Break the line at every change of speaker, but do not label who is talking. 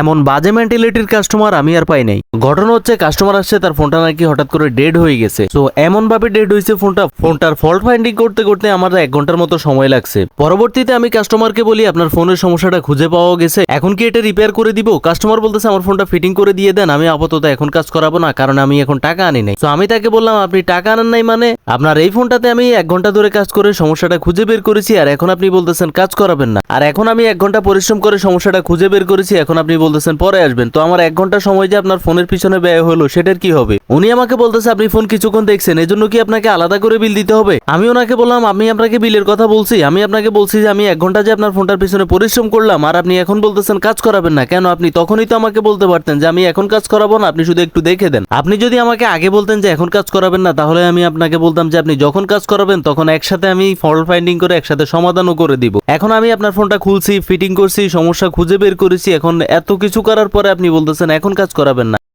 এমন বাজে মেন্টালিটির কাস্টমার আমি আর পাই নাই। ঘটনা হচ্ছে কাস্টমার আসছে, তার ফোনটা নাকি হঠাৎ করে ডেড হয়ে গেছে। তো এমন ভাবে ডেড হয়েছে ফোনটা, ফোনটার ফল্ট ফাইন্ডিং করতে করতে আমার এক ঘণ্টার মতো সময় লাগছে। পরবর্তীতে আমি কাস্টমারকে বলি, আপনার ফোনের সমস্যাটা খুঁজে পাওয়া গেছে, এখন কি এটা রিপেয়ার করে দিব? কাস্টমার বলতেছে, আমার ফোনটা ফিটিং করে দিয়ে দেন, আমি আপাতত এখন কাজ করাবো না, কারণ আমি এখন টাকা আনি নাই। তো আমি তাকে বললাম, আপনি টাকা আনেন নাই মানে? আপনার এই ফোনটাতে আমি এক ঘণ্টা ধরে কাজ করে সমস্যাটা খুঁজে বের করেছি, আর এখন আপনি বলতেছেন কাজ করাবেন না। আর এখন আমি এক ঘণ্টা পরিশ্রম করে সমস্যাটা খুঁজে বের করেছি, এখন আপনি বলতেছেন, পরে আসবেন। তো আমার এক ঘণ্টা সময় যে আপনার ফোনের পিছনে ব্যয় হলো, সেটার কি হবে? উনি আমাকে বলতেছে, আপনি ফোন কিছুক্ষণ দেখছেন, এজন্য কি আপনাকে আলাদা করে বিল দিতে হবে? আমি ওনাকে বললাম, আমি আপনাকে বিলের কথা বলছি। আমি আপনাকে বলছি যে, আমি এক ঘণ্টা যে আপনার ফোনটার পিছনে পরিশ্রম করলাম, আর আপনি এখন বলতেছেন, কাজ করাবেন না। কেন? আপনি তখনই তো আমাকে বলতে পারতেন যে, আমি এখন কাজ করাবো না, আপনি শুধু একটু দেখে দেন। আপনি যদি আমাকে আগে বলতেন যে, এখন কাজ করাবেন না, তাহলে আমি আপনাকে বলতাম যে, আপনি যখন কাজ করাবেন, তখন একসাথে আমি ফল্ট ফাইন্ডিং করে একসাথে সমাধানও করে দিব। এখন আমি আপনার ফোনটা খুলছি ফিটিং করছি, সমস্যা খুঁজে বের করেছি। এখন এত কিছু করার পরে আপনি বলতেছেন এখন কাজ করাবেন না।